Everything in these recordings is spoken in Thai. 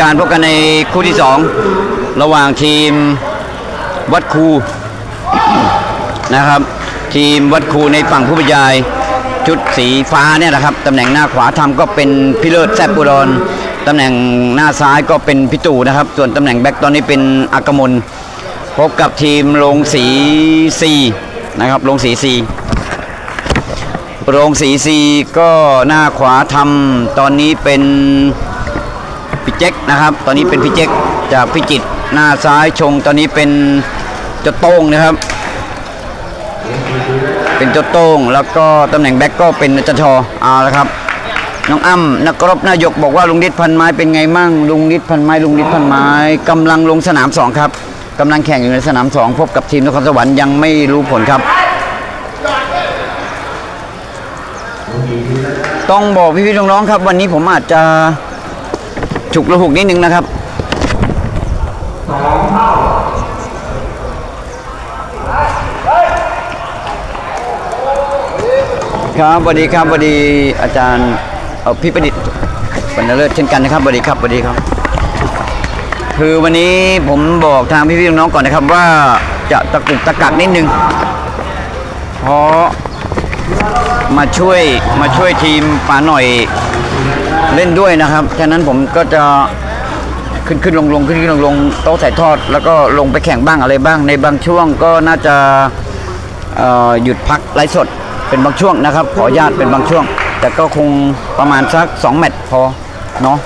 การพบกันในคู่ที่สองระหว่างทีมวัดครูนะครับ ทีมวัดครูในฝั่งผู้บรรยาย ชุดสีฟ้าเนี่ยนะครับตำแหน่งหน้าขวาทำก็เป็นพิเลิศแซบปุรอนตำแหน่งหน้าซ้ายก็เป็นพิตูนะครับ ส่วนตำแหน่งแบ็คตอนนี้เป็นอากมลพบกับทีมลงสีซีนะครับลงสีซีโรงสีซีก็หน้าขวาทำตอนนี้เป็น พี่เจ๊กนะครับ ตอนนี้เป็นพี่เจ๊กจากพิจิตหน้าซ้ายชง ตอนนี้เป็นเจ้าโต้งนะครับ เป็นเจ้าโต้งแล้วก็ตำแหน่งแบ็กก็เป็นจันทอเอาละครับ น้องอ้ำนักรบนายกบอกว่าลุงนิดพันไม้เป็นไงมั่งลุงนิดพันไม้ลุงนิดพันไม้กำลังลงสนามสองครับกำลังแข่งอยู่ในสนามสองพบกับทีมนครสวรรค์ยังไม่รู้ผลครับต้องบอกพี่ๆน้องๆครับ วันนี้ผมอาจจะ ฉุกระหุกนิดนึงนะครับครับสวัสดีครับสวัสดีอาจารย์เอ่อพี่ประดิษฐ์บรรเลิศเช่นกันนะครับสวัสดีครับสวัสดีครับ คือวันนี้ผมบอกทางพี่ๆน้องก่อนนะครับว่าจะตะกุกตะกักนิดนึงเพราะมาช่วยมาช่วยทีมป๋าหน่อย เล่นด้วยนะครับ ฉะนั้นผมก็จะขึ้นขึ้นลงลงขึ้นขึ้นลงลงโต๊ะถ่ายทอด แล้วก็ลงไปแข่งบ้างอะไรบ้าง ในบางช่วงก็น่าจะหยุดพักไลฟ์สดเป็นบางช่วงนะครับ ขออนุญาตเป็นบางช่วง แต่ก็คงประมาณสัก2แมตช์พอเนาะ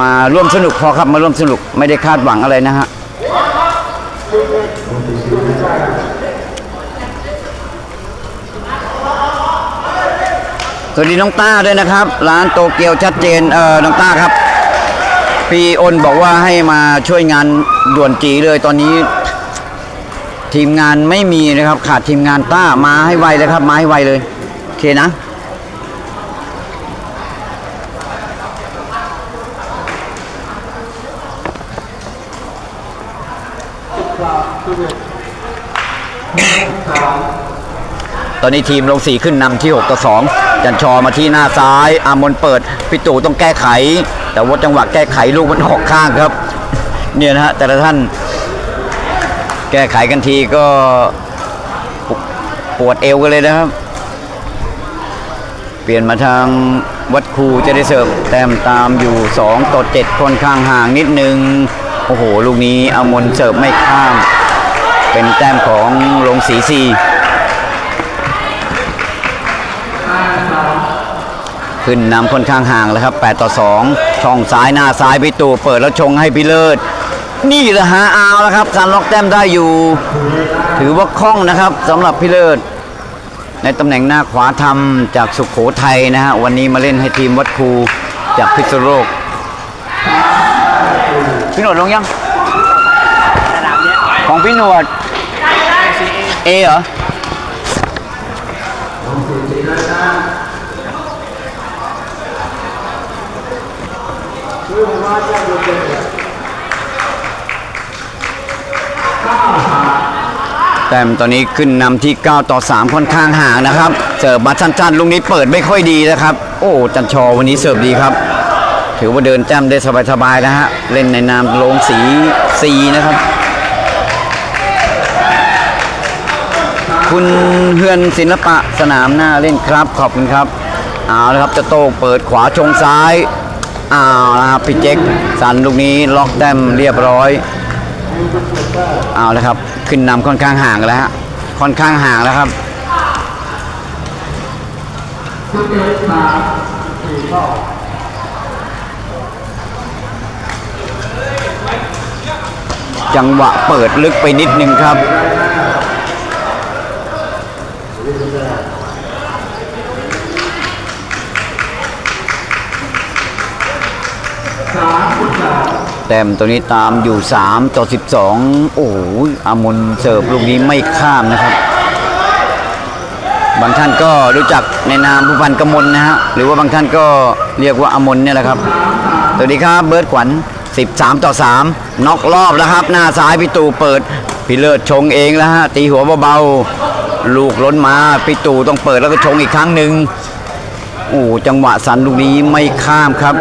มาร่วมสนุกพอครับมาร่วมสนุกไม่ได้คาดหวังอะไรนะฮะ สวัสดีน้องต้าด้วยนะครับ ร้านโตเกียวชัดเจนเออน้องต้าครับ พี่อ้นบอกว่าให้มาช่วยงานด่วนจีเลยตอนนี้ ทีมงานไม่มีนะครับ ขาดทีมงานต้ามาให้ไวเลยครับ มาให้ไวเลยโอเคนะตอนนี้ทีมลงสีขึ้นนำที่ 6 ต่อ 2 จันชอมาที่หน้าซ้ายอามนเปิดพี่ตู่ต้องแก้ไข แต่ว่าจังหวะแก้ไขลูกมันออกข้างครับ เนี่ยนะฮะแต่ละท่าน แก้ไขกันทีก็ปวปวดเอวกันเลยนะครับ เปลี่ยนมาทางวัดครูจะได้เสิร์ฟแต้มตามอยู่ 2ต่อ7ค่อนข้างห่างนิดนึง โอ้โห ลูกนี้อามนเสิร์ฟไม่ข้าม เป็นแต้มของลงสีซี ขึ้นนำค่อนข้างห่างแล้วครับ 8 ต่อ 2 ช่องซ้ายหน้าซ้ายพี่ตู่เปิดแล้วชงให้พี่เลิศ นี่แหละฮะเอาแล้วครับซันล็อกแต้มได้อยู่ ถือว่าคล่องนะครับสำหรับพี่เลิศ ในตำแหน่งหน้าขวาทำจากสุขโขทัยนะฮะวันนี้มาเล่นให้ทีมวัดครูจากพิษณุโลกพี่หนวดลงยัง ของพี่หนวดเอเหรอ แต้มตอนนี้ขึ้นนำที่ 9 ต่อ 3 ค่อนข้างห่างนะครับ เสิร์ฟมาสั้นๆลูกนี้เปิดไม่ค่อยดีนะครับ โอ้จันชอวันนี้เสิร์ฟดีครับ ถือว่าเดินแต้มได้สบายๆนะฮะ เล่นในนามโรงสีซีนะครับ คุณเฮือนศิลปะสนามหน้าเล่นครับขอบคุณครับ เอาละครับจะโต้เปิดขวาชงซ้าย อาละครับพี่เจ๊กสันลูกนี้ล็อกแต้มเรียบร้อยเอาละครับขึ้นนำค่อนข้างห่างแล้วฮะค่อนข้างห่างแล้วครับจังหวะเปิดลึกไปนิดนึงครับ แต้มตัวนี้ตามอยู่ 3 ต่อ 12 โอ้โหอามนเสิร์ฟลูกนี้ไม่ข้ามนะครับ บางท่านก็รู้จักในนามผู้พันกมลนะฮะ หรือว่าบางท่านก็เรียกว่าอามนเนี่ยแหละครับ สวัสดีครับเบิร์ดขวัญ 13 ต่อ 3น็อกรอบแล้วครับ หน้าซ้ายพี่ตู่เปิด พี่เลิศชงเองแล้วฮะ ตีหัวเบาๆ ลูกล้นมาพี่ตู่ต้องเปิดแล้วก็ชงอีกครั้งหนึ่งโอ้จังหวะสันลูกนี้ไม่ข้ามครับ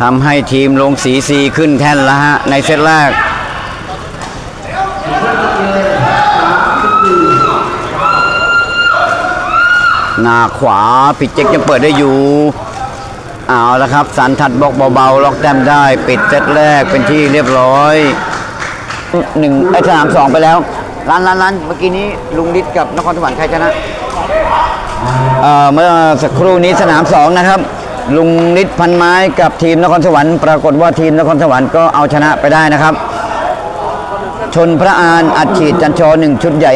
ทำให้ทีมลงสีซีขึ้นแท่นแล้วฮะ ในเซตแรกหน้าขวาปิดเจ็กยังเปิดได้อยู่ เอาละครับสันทัดบอกเบาๆ ล็อกแต้มได้ ปิดเซตแรกเป็นที่เรียบร้อยหนึ่งไอ้สนามสองไปแล้วล้านล้านล้านเมื่อกี้นี้ลุงดิษกับนครสวรรค์ใครชนะเอ่อเมื่อสักครู่นี้สนามสองนะครับ ลุงฤทธิ์พันไม้กับทีมนครสวรรค์ปรากฏว่าทีมนครสวรรค์ก็เอาชนะไปได้นะครับ ชนพระอานอัดฉีดจันชอหนึ่งชุดใหญ่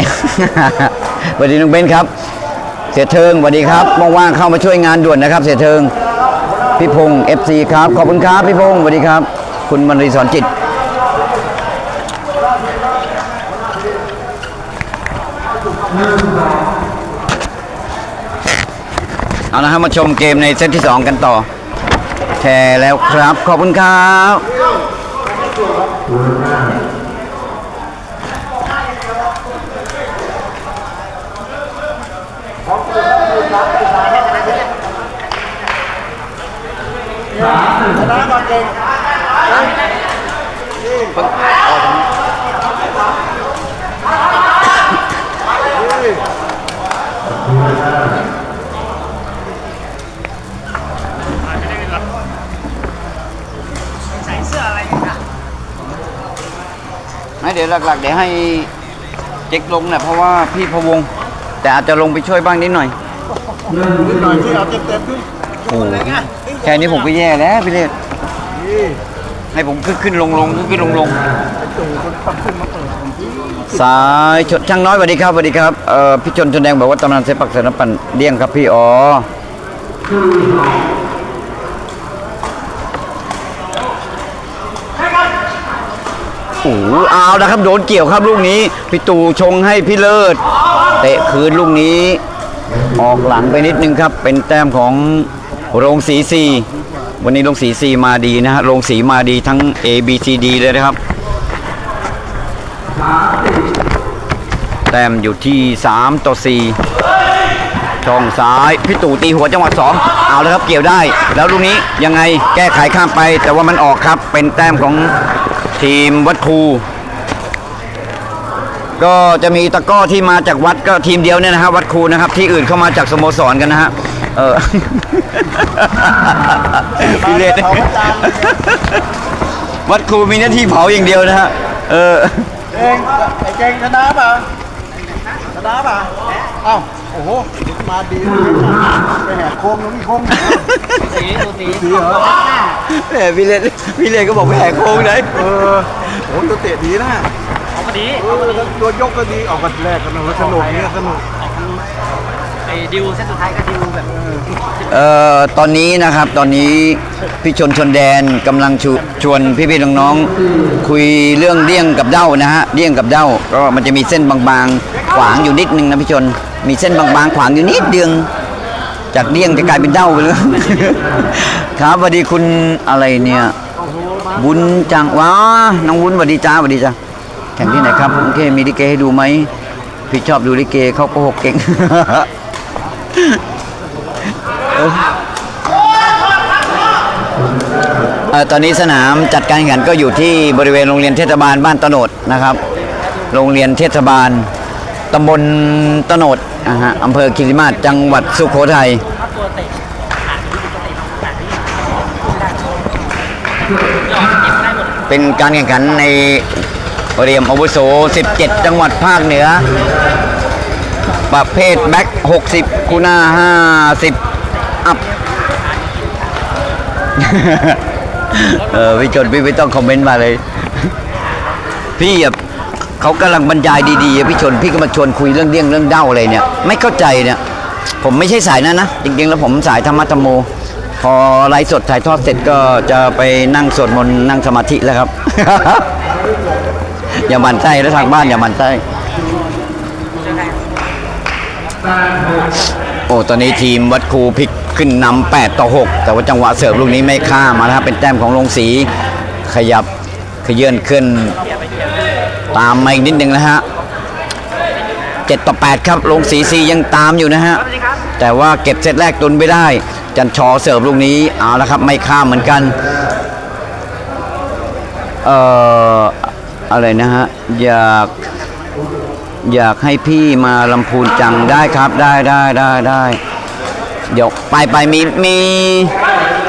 สวัสดีลุงเบนครับ เสียเทิงสวัสดีครับว่างๆเข้ามาช่วยงานด่วนนะครับ เสียเทิงพี่พงศ์ FC ครับขอบคุณครับพี่พงศ์สวัสดีครับ คุณมรีสอนจิต เอาละครับมาชมเกมในเซตที่ 2 กันต่อ แชร์แล้วครับ ขอบคุณครับใไม่เดี๋ยวหลักๆ เดี๋ยวให้เจ๊กลงนะเพราะว่าพี่พะวง แต่อาจจะลงไปช่วยบ้างนิดหน่อยนิดหน่อยที่เอาเต็มเต็มๆขึ้นโอ้โหแค่นี้ผมก็แย่แล้วพี่เลศนี่ให้ผมขึ้นขึ้นลงลงขึ้นขึ้นลงลงไอ้ตู่มันต้องขึ้นมาเปิดผมที่สายชดช่างน้อยสวัสดีครับสวัสดีครับเอ่อพี่ชนชนแดงบอกว่าตำนานเซปักเสนปันเดี้ยงครับพี่อ๋อ โอ้เอาละครับโดนเกี่ยวครับลูกนี้พี่ตู่ชงให้พี่เลิศ เตะคืนลูกนี้ ออกหลังไปนิดนึงครับ เป็นแต้มของโรงสีซีวันนี้โรงสีซีมาดีนะฮะโรงสีมาดีทั้ง A B C D เลยนะครับ แต้มอยู่ที่ 3 ต่อ 4 ช่องซ้ายพี่ตู่ตีหัวจังหวะ2เอาแล้วครับเกี่ยวได้ แล้วลูกนี้ยังไงแก้ไขข้ามไป แต่ว่ามันออกครับเป็นแต้มของ ทีมวัดครูก็จะมีตะก้อที่มาจากวัดก็ทีมเดียวเนี่ยนะฮะวัดครูนะครับ ที่อื่นเข้ามาจากสโมสรกันนะฮะเออพี่เลศวัดครูมีหน้าที่เผาอย่างเดียวนะฮะเออเองไอ้เก่งชนะป่ะชนะป่ะ อ้าโอ้โหมาดีไปแหกโค้งแล้วมีโค้งสีดูสีสีเหรอแหมพี่เลนพี่เลนก็บอกไม่แหกโค้งเลยเออโอ้ตัวเตะดีนะออกมาดีเออตัวยกก็ดีออกกันแรกกันนะสนุกเนี่ยสนุกไอ้ดิวเซตสุดท้ายก็ดิวแบบเอ่อตอนนี้นะครับตอนนี้พี่ชนชนแดนกำลังชวชวนพี่ๆน้องๆคุยเรื่องเดี้ยงกับเด้านะฮะเดี้ยงกับเด้าก็มันจะมีเส้นบางๆขวางอยู่นิดนึงนะพี่ชน มีเส้นบางๆขวางอยู่นิดเดียวจากเดี้ยงจะกลายเป็นเด้าไปเลยครับสวัสดีคุณอะไรเนี่ยบุญจังว้าน้องวุ้นสวัสดีจ้าสวัสดีจ้าแข่งที่ไหนครับโอเคมีลิเกให้ดูไหมพี่ชอบดูลิเกเขาโกหกเก่งตอนนี้สนามจัดการแข่งขันก็อยู่ที่บริเวณโรงเรียนเทศบาลบ้านตโนดนะครับ โรงเรียนเทศบาล ตำบลตโนดนะฮะอำเภอคิริมาศจังหวัดสุโขทัยถ้าตัวเตะขาดอยู่ตัวเป็นการแข่งขันในเรียมอาวุโส 17 จังหวัดภาคเหนือ ประเภทแบ็ค60 คูน่า50 อัพ เออพี่จดพี่ไม่ต้องคอมเมนต์มาเลย พี่อะ เขากำลังบรรยายดีๆพี่ชนพี่ก็มาชวนคุยเรื่องเดี้ยงเรื่องเด้าอะไรเนี่ย ไม่เข้าใจเนี่ย ผมไม่ใช่สายนั้นนะจริงๆแล้วผมสายธรรมะธรรมโม พอไลฟ์สดถ่ายทอดเสร็จก็จะไปนั่งสวดมนต์นั่งสมาธิแล้วครับ อย่ามั่นไส้แล้วทางบ้านอย่ามั่นไส้โอ้ตอนนี้ทีมวัดครูพลิกขึ้นนำ8ต่อ 6 แต่ว่าจังหวะเสิร์ฟลูกนี้ไม่ข้ามมานะครับเป็นแต้มของลงสีขยับขยื่นขึ้น ตามมาอีกนิดหนึ่งนะฮะ7ต่อ8ครับลงสีซียังตามอยู่นะฮะแต่ว่าเก็บเซตแรกตุนไม่ได้ จันชอเสิร์ฟลูกนี้เอาละครับไม่ข้ามเหมือนกันเอ่ออะไรนะฮะอยากอยากให้พี่มาลำพูนจังได้ครับได้ได้ได้ได้เดี๋ยวไปไปมีมี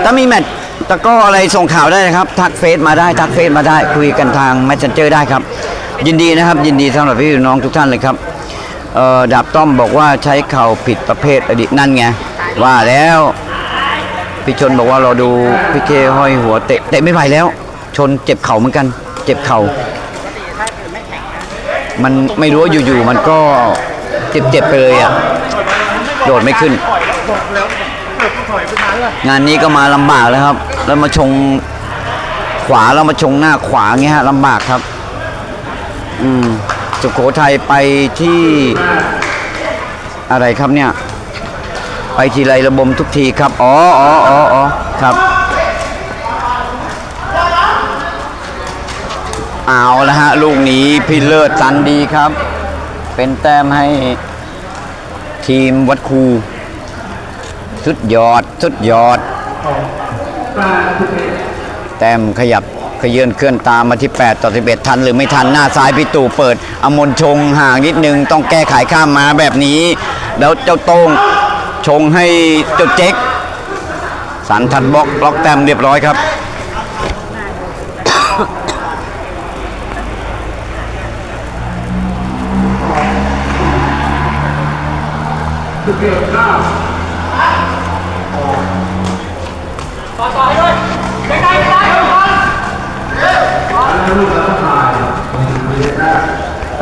ถ้ามีแมตตะกร้ออะไรส่งข่าวได้นะครับ ทักเฟซมาได้ ทักเฟซมาได้ คุยกันทาง messenger ได้ครับ ยินดีนะครับยินดีสำหรับพี่น้องทุกท่านเลยครับดาบต้อมบอกว่าใช้เข่าผิดประเภทอดีตนั่นไงว่าแล้วพี่ชนบอกว่าเราดูพี่เคห้อยหัวเตะเตะไม่ไหวแล้ว ชนเจ็บเข่าเหมือนกัน เจ็บเข่ามันไม่รู้ว่าอยู่ๆมันก็เจ็บๆไปเลยอะโดดไม่ขึ้น งานนี้ก็มาลำบากแล้วครับ แล้วมาชงขวาแล้วมาชงหน้าขวาเงี้ยฮะลำบากครับ อืมสุโขทัยไปที่อะไรครับเนี่ย ไปทีไรระบมทุกทีครับ อ๋ออ๋ออ๋ออ๋อครับเอาละฮะ ลูกนี้พี่เลิศสันดีครับ เป็นแต้มให้ทีมวัดครูสุดยอด สุดยอด แต้มขยับ ขยื่นเคลื่อนตามมาที่ 8 ต่อ 11 ทันหรือไม่ทันหน้าซ้ายพี่ตู่เปิดอมนชงห่างนิดนึง ต้องแก้ไขข้ามมาแบบนี้ แล้วเจ้าโต้งชงให้เจ้าเจ๊กสันทัดบล็อกล็อกแต้มเรียบร้อยครับ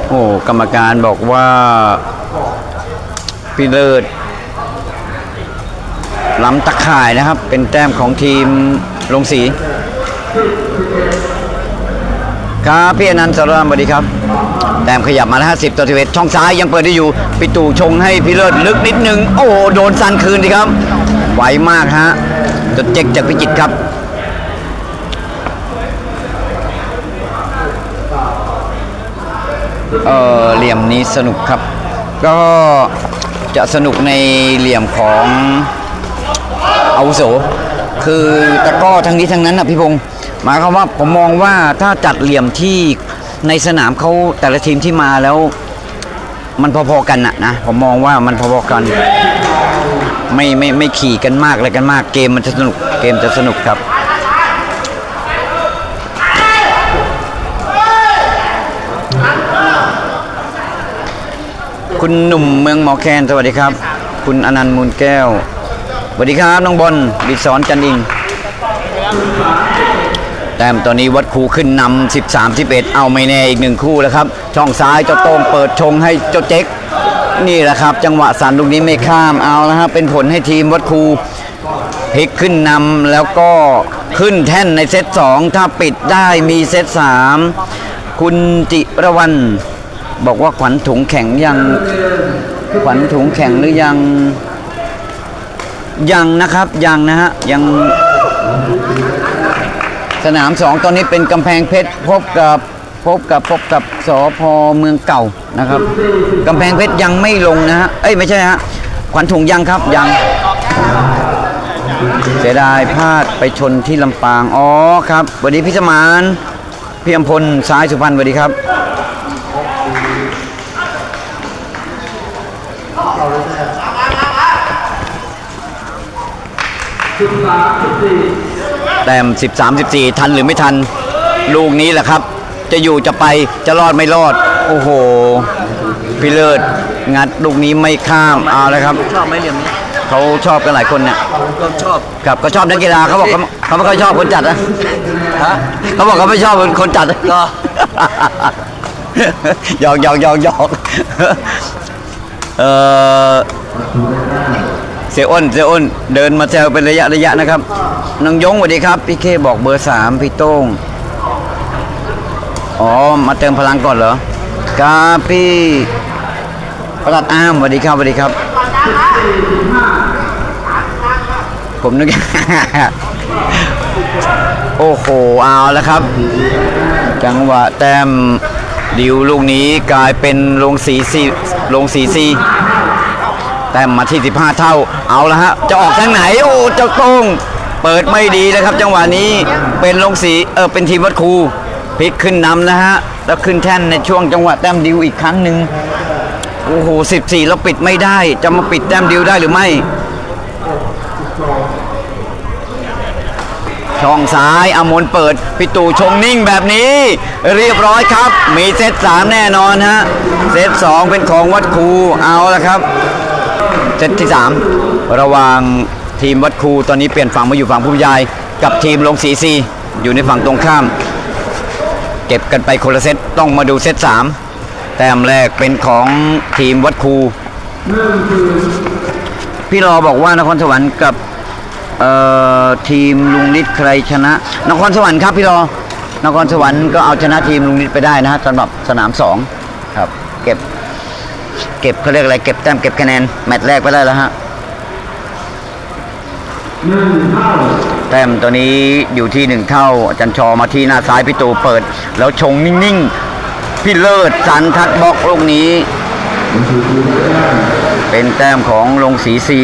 โอ้กรรมการบอกว่าพี่เลิศล้ำตะข่ายนะครับ เป็นแต้มของทีมลงสี ครับพี่อนันต์สารามสวัสดีครับ แต้มขยับมาแล้วฮะสิบต่อสิบเอ็ดช่องซ้ายยังเปิดได้อยู่พี่ตู่ชงให้พี่เลิศลึกนิดนึง โอ้โดนซันคืนดีครับ ไวมากฮะจดเจ๊กจากพิจิตครับ เออเหลี่ยมนี้สนุกครับ ก็จะสนุกในเหลี่ยมของอาวุโส คือตะก้อทั้งนี้ทั้งนั้นนะพี่พงศ์หมายความว่าผมมองว่าถ้าจัดเหลี่ยมที่ในสนามเขาแต่ละทีมที่มาแล้ว มันพอๆกันนะนะผมมองว่ามันพอๆกัน ไม่ไม่ไม่ขี่กันมากอะไรกันมากเกมมันจะสนุกเกมจะสนุกครับ คุณหนุ่มเมืองหมอแคนสวัสดีครับ คุณอนันต์มูลแก้วสวัสดีครับน้องบอลบิดสอนจันอิงแต้มตอนนี้วัดคูขึ้นนำ13 11 เอาไม่แน่อีกหนึ่งคู่แล้วครับ ช่องซ้ายเจ้าโต้งเปิดชงให้เจ้าเจ๊กนี่แหละครับ จังหวะสันลูกนี้ไม่ข้ามเอาแล้วครับเป็นผลให้ทีมวัดคูพลิกขึ้นนำแล้วก็ขึ้นแท่นในเซต2ถ้าปิดได้มีเซต3คุณจิรวรรณ บอกว่าขวัญถุงแข็งยัง ขวัญถุงแข็งหรือยังยังนะครับยังนะฮะยังสนามสองตอนนี้เป็นกำแพงเพชรพบกับพบกับพบกับสอพอเมืองเก่านะครับกำแพงเพชรยังไม่ลงนะฮะเอ้ยไม่ใช่ฮะขวัญถุงยังครับยัง เสียดายพลาดไปชนที่ลำปางอ๋อครับสวัสดีพี่สมานพี่อำพลสายสุพรรณสวัสดีครับ แต้ม13 14 ทันหรือไม่ทัน ลูกนี้แหละครับ จะอยู่จะไปจะรอดไม่รอด โอ้โหพี่เลิศงัดลูกนี้ไม่ข้ามเอาเลยครับ ชอบไหมเหลี่ยมนี้เขาชอบกันหลายคนเนี่ยก็ชอบกับก็ชอบนักกีฬาเขาบอกเขาเขาไม่ค่อยชอบคนจัดนะฮะเขาบอกเขาไม่ชอบคนจัดก็หยอกหยอกหยอกหยอกเออ เสียอ้นเสียอ้นเดินมาแซวเป็นระยะระยะนะครับน้องยงสวัสดีครับ พี่เคบอกเบอร์สามพี่โต้งอ๋อมาเติมพลังก่อนเหรอครับพี่ประหลัดอ้ามสวัสดีครับสวัสดีครับ ผมนึกโอ้โหเอาแล้วครับ จังหวะแต้มดิวลูกนี้กลายเป็นลงสีสีลงสีซี แต้มมาที่ 15 เท่าเอาละฮะจะออกทางไหนโอ้เจ้าต้งเปิดไม่ดีนะครับ จังหวะนี้เป็นลงสีเออเป็นทีมวัดครูพลิกขึ้นนำนะฮะแล้วขึ้นแท่นในช่วงจังหวะแต้มดิวอีกครั้งหนึ่งโอ้โห14 แล้วปิดไม่ได้ จะมาปิดแต้มดิวได้หรือไม่ ช่องซ้ายอมนเปิดพิตูชงนิ่งแบบนี้ เรียบร้อยครับ มีเซต3แน่นอนฮะเซต2เป็นของวัดครูเอาละครับ เซตที่ 3 ระหว่างทีมวัดครูตอนนี้เปลี่ยนฝั่งมาอยู่ฝั่งผู้บรรยายกับทีมลงสีซีอยู่ในฝั่งตรงข้าม เก็บกันไปคนละเซตต้องมาดูเซต3แต้มแรกเป็นของทีมวัดครูพี่รอบอกว่านครสวรรค์กับเอ่อทีมลุงนิดใครชนะ นครสวรรค์ครับพี่รอนครสวรรค์ก็เอาชนะทีมลุงนิดไปได้นะฮะสำหรับสนามสองครับ เก็บ เก็บเขาเรียกอะไรเก็บแต้มเก็บคะแนนแมตช์แรกไปได้แล้วฮะแต้มตัวนี้อยู่ที่หนึ่งเท่าอาจันชอมาที่หน้าซ้ายพี่ตูเปิด แล้วชงนิ่งๆ พี่เลิศสันทัดบล็อกลูกนี้ เป็นแต้มของลงสีซี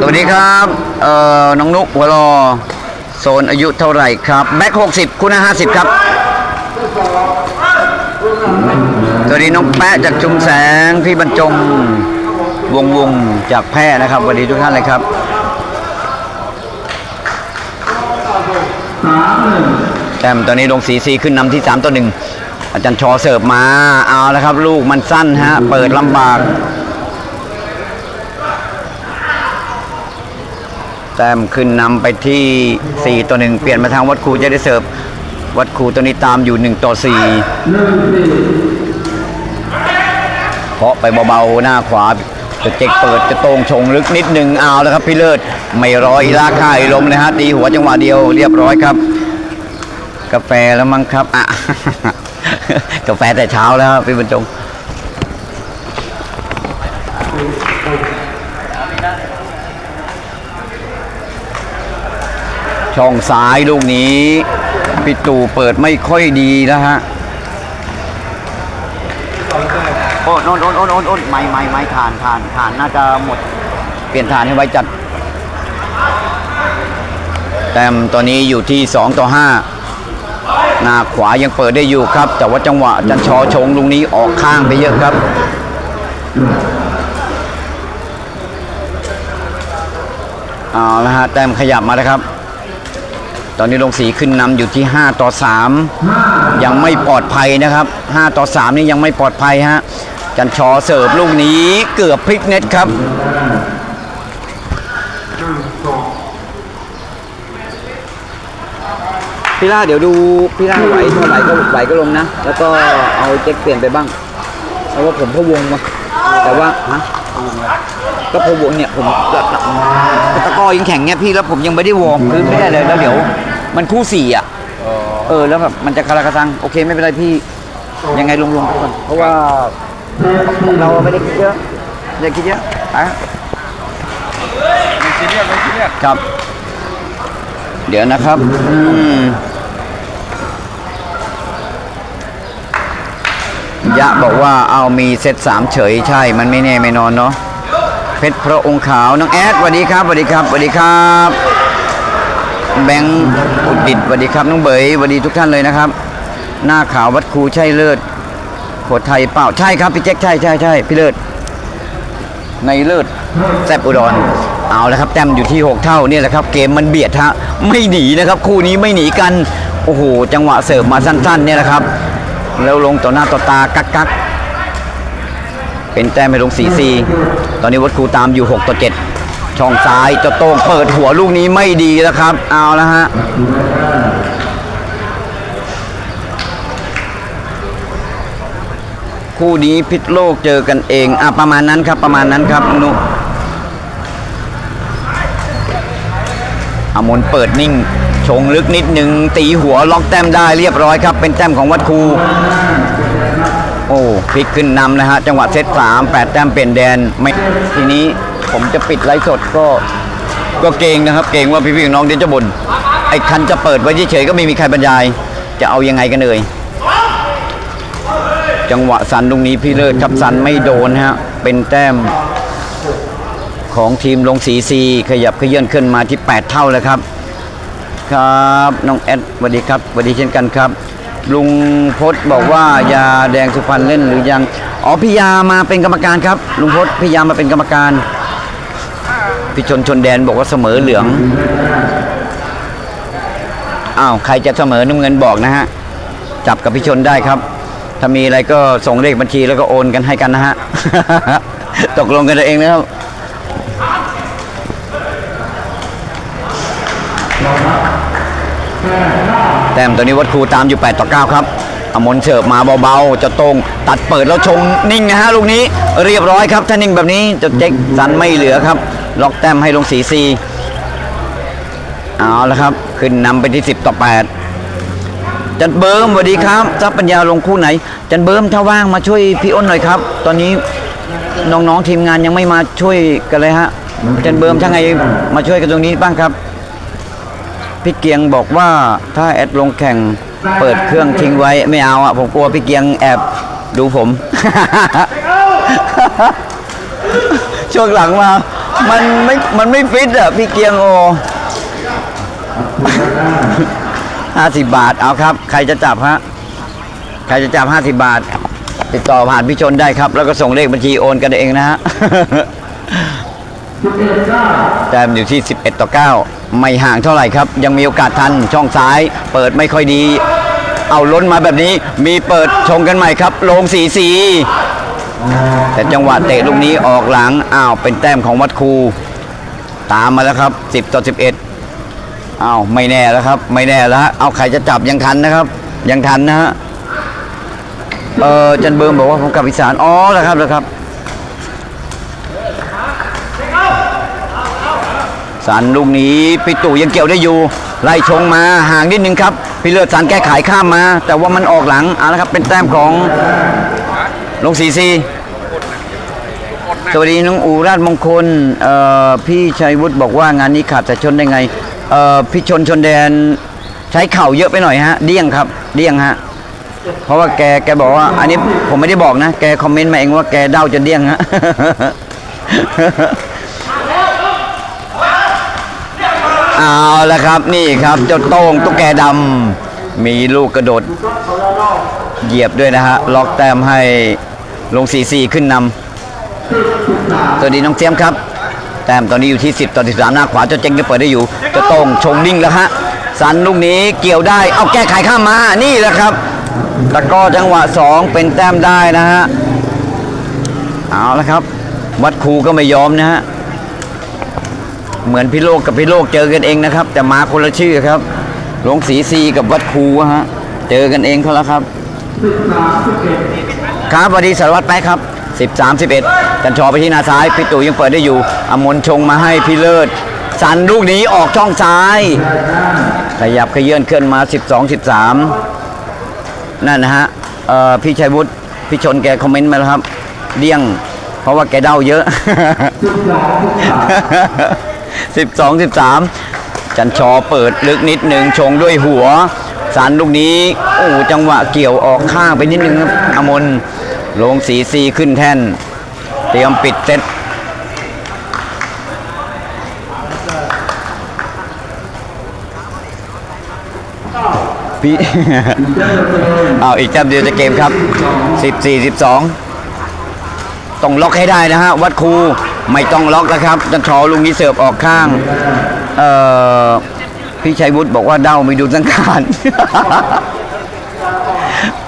สวัสดีครับ เอ่อ น้องนุกหัวรอ โซนอายุเท่าไหร่ครับแบ็ค60 คุณห้าสิบครับสวัสดีน้องแปะจากชุมแสงพี่บรรจงวงวงจากแพร่นะครับสวัสดีทุกท่านเลยครับแต้มตอนนี้ลงสีซีขึ้นนำที่ 3 ต่อ1อาจารย์ชอเสิร์ฟมาเอาแล้วครับ ลูกมันสั้นฮะ เปิดลำบาก แต้มขึ้นนำไปที่ 4 ต่อ 1 เปลี่ยนมาทางวัดครูจะได้เสิร์ฟ วัดครูตัวนี้ตามอยู่ 1 ต่อ 4 เพาะไปเบาๆ หน้าขวาจะเจ็กเปิดจะโต้งชงลึกนิดหนึ่งเอาแล้วครับพี่เลิศไม่รออีลาค่ายลมเลยฮะตีหัวจังหวะเดียวเรียบร้อยครับ กาแฟแล้วมั้งครับอะกาแฟแต่เช้าแล้วครับพี่บรรจง ช่องซ้ายลูกนี้พี่ตู่เปิดไม่ค่อยดีนะฮะโอ้นนนนนนนไม่ไม่ไม่ทานทานทานน่าจะหมดเปลี่ยนทานให้ไว้จัด แต้มตอนนี้อยู่ที่ 2 ต่อ 5 หน้าขวายังเปิดได้อยู่ครับ แต่ว่าจังหวะจันชอชงลุงนี้ออกข้างไปเยอะครับเอาละฮะแต้มขยับมาแล้วครับ ตอนนี้ลงสีขึ้นนำอยู่ที่ 5 ต่อ 3 ยังไม่ปลอดภัยนะครับ 5 ต่อ 3 นี่ยังไม่ปลอดภัยฮะจันชอเสิร์ฟลูกนี้เกือบพลิกเน็ตครับพี่ล่าเดี๋ยวดูพี่ล่าไหวถ้าไหวก็ไหวก็ลงนะ แล้วก็เอาเจ็คเปลี่ยนไปบ้างเพราะว่าผมพะวงมาแต่ว่าฮะ ก็พะวงเนี่ยผมก็ตะกร้อยังแข็งเนี่ยพี่แล้วผมยังไม่ได้วอร์มคือไม่ได้เลยแล้วเดี๋ยว มันคู่สี่อะเออแล้วแบบมันจะคาราคาซังโอเคไม่เป็นไรพี่ยังไงลงลงไปก่อนเพราะว่าเราไม่ได้คิดเยอะอย่าคิดเยอะอะไม่ซีเรียสไม่ซีเรียสครับ เดี๋ยวนะครับอืม ยะบอกว่าเอามีเซตสามเฉยใช่ มันไม่แน่ไม่นอนเนาะเพชรพระองค์ขาวน้องแอดสวัสดีครับสวัสดีครับสวัสดีครับ แบงค์อุดดิตสวัสดีครับน้องเบยสวัสดีทุกท่านเลยนะครับ หน้าขาววัดครูใช่เลิศโขไทยเปล่าใช่ครับพี่แจ็คใช่ใช่ใช่พี่เลิศในเลิศแซบอุดรเอาแล้วครับแต้มอยู่ที่ 6 เท่าเนี่ยแหละครับ เกมมันเบียดฮะไม่หนีนะครับ คู่นี้ไม่หนีกัน โอ้โห จังหวะเสิร์ฟมาสั้นๆเนี่ยแหละครับ แล้วลงต่อหน้าต่อตากักกักเป็นแต้มไปลงสีซีตอนนี้วัดครูตามอยู่ 6 ต่อ 7 ช่องซ้ายเจะโต้งเปิดหัวลูกนี้ไม่ดีแล้วครับ เอาแล้วฮะคู่นี้พิษโลกเจอกันเองอะประมาณนั้นครับประมาณนั้นครับนุอมนเปิดนิ่ง ชงลึกนิดหนึ่งตีหัวล็อกแต้มได้เรียบร้อยครับ เป็นแต้มของวัดครู โอ้พลิกขึ้นนำนะฮะ จังหวะเซตสามแปดแต้มเปลี่ยนแดนไม่ทีนี้ผมจะปิดไลฟ์สดก็ก็เกงนะครับ เกงว่าพี่ๆน้องเดี๋ยวจะบ่นไอ้คันจะเปิดไว้เฉยๆก็ไม่มีใครบรรยาย จะเอายังไงกันเลยจังหวะสันตรงนี้พี่เลิศครับสันไม่โดนฮะเป็นแต้มของทีมลงสีซีขยับขยื่นขึ้นมาที่ 8 เท่าแล้วครับ ครับน้องแอดสวัสดีครับสวัสดีเช่นกันครับ ลุงพศบอกว่ายาแดงสุพรรณเล่นหรือยังอ๋อพี่ยามาเป็นกรรมการครับ ลุงพศพี่ยามาเป็นกรรมการพี่ชนชนแดนบอกว่าเสมอเหลืองอ้าวใครจะเสมอน้ำเงินบอกนะฮะจับกับพี่ชนได้ครับ ถ้ามีอะไรก็ส่งเลขบัญชีแล้วก็โอนกันให้กันนะฮะ ตกลงกันเอาเองนะครับ ต้มตัวนี้วัดครูตามอยู่ 8 ต่อ 9 ครับอมนเสิร์ฟมาเบาๆเจะตรงตัดเปิดแล้วชงนิ่งนะฮะลูกนี้เรียบร้อยครับถ้านิ่งแบบนี้จะเจ๊กสันไม่เหลือครับ ล็อกแต้มให้ลงสีซีเอาละครับ ขึ้นนำไปที่ 10 ต่อ 8 จันเบิร์มสวัสดีครับทรัพย์ปัญญาลงคู่ไหน จันเบิร์มถ้าว่างมาช่วยพี่อ้นหน่อยครับ ตอนนี้น้องๆทีมงานยังไม่มาช่วยกันเลยฮะจันเบิร์มถ้าไงมาช่วยกันตรงนี้บ้างครับ พี่เกียงบอกว่าถ้าแอดลงแข่งเปิดเครื่องทิ้งไว้ไม่เอาอะผมกลัวพี่เกียงแอบดูผม ช่วงหลังมา มันไม่มันไม่ฟิตอะพี่เกียงโอห้าสิบบาทเอาครับ ใครจะจับฮะใครจะจับห้าสิบบาท ติดต่อผ่านพี่ชนได้ครับ แล้วก็ส่งเลขบัญชีโอนกันเองนะฮะแต้มอยู่ที่11ต่อ9 ไม่ห่างเท่าไหร่ครับ ยังมีโอกาสทันช่องซ้าย เปิดไม่ค่อยดี เอาล้นมาแบบนี้มีเปิดชงกันใหม่ครับลงสีสีแต่จังหวะเตะลูกนี้ออกหลังอ้าวเป็นแต้มของวัดครูตามมาแล้วครับ 10 ต่อ 11อ้าวไม่แน่แล้วครับ ไม่แน่แล้วเอาใครจะจับยังทันนะครับ ยังทันนะฮะเออจันเบิร์มบอกว่าผมกับอีสานอ๋อแล้วครับแล้วครับ สันลูกนี้พี่ตู่ยังเกี่ยวได้อยู่ ไล่ชงมาห่างนิดนึงครับ พี่เลือดสันแก้ไขข้ามมา แต่ว่ามันออกหลังเอาละครับเป็นแต้มของลงสีซีสวัสดีน้องอูราชมงคลพี่ชัยวุฒิบอกว่างานนี้ขาดแต่ชนได้ไงพี่ชนชนแดนใช้เข่าเยอะไปหน่อยฮะเดี้ยงครับเดี้ยงฮะเพราะว่าแกแกบอกว่า อันนี้ผมไม่ได้บอกนะ แกคอมเมนต์มาเองว่าแกเด้าจนเดี้ยงฮะ เอาละครับนี่ครับเจ้าโต้งตุ๊กแกดำมีลูกกระโดด เหยียบด้วยนะฮะล็อกแต้มให้ลงสีสีขึ้นนำสวัสดีน้องเจียมครับ แต้มตอนนี้อยู่ที่ 10 ต่อ 13 หน้าขวาเจ้าเจงก็เปิดได้อยู่เจ้าโต้งชงนิ่งแล้วฮะสันลูกนี้เกี่ยวได้เอาแก้ไขข้ามมานี่แหละครับตะก้อจังหวะ 2 เป็นแต้มได้นะฮะเอาละครับ วัดครูก็ไม่ยอมนะฮะ เหมือนพี่โลกกับพี่โลกเจอกันเองนะครับ แต่มาคนละชื่อครับหลวงศรีซีกับวัดครูฮะเจอกันเองเขาแล้วครับครับสวัสดีสารวัตรแป๊ะครับ13 11จันชอไปที่หนาซ้ายพี่ตู่ยังเปิดได้อยู่อมนชงมาให้พี่เลิศสันลูกนี้ออกช่องซ้ายขยับขยื่นเคลื่อนมา 12 13 นั่นนะฮะเอ่อพี่ชัยวุฒิพี่ชนแกคอมเมนต์มาแล้วครับเดี้ยง เพราะว่าแกเด้าเยอะ สิบสองสิบสามจันชอเปิดลึกนิดหนึ่งชงด้วยหัวสันลูกนี้โอ้จังหวะเกี่ยวออกข้างไปนิดนึงครับอมนลงสีซีขึ้นแท่น เตรียมปิดเซตพี่เอาอีกแต้มเดียวจะเกมครับ 14 12 ต้องล็อกให้ได้นะฮะ วัดครู ไม่ต้องล็อกแล้วครับจันทอลุงนี้เสิร์ฟออกข้าง เอ่อพี่ชัยวุฒิบอกว่าเด้าไม่ดูสังขาร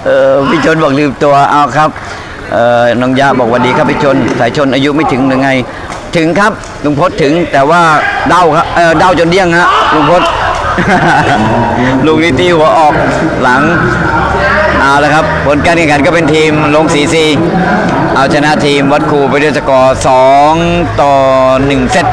เออพี่ชนบอกลืมตัวเอาครับเออน้องยาบอกวันดีครับพี่ชน สายชนอายุไม่ถึงหรือไง ถึงครับลุงพศถึงแต่ว่าเด้าครับเออเด้าจนเดี้ยงฮะลุงพศลุงนี่ตีหัวออกหลังเอาละครับ ผลการแข่งขันก็เป็นทีมลงสีซี เอาชนะทีมวัดครูไปด้วยสกอร์2ต่อ 1 เซต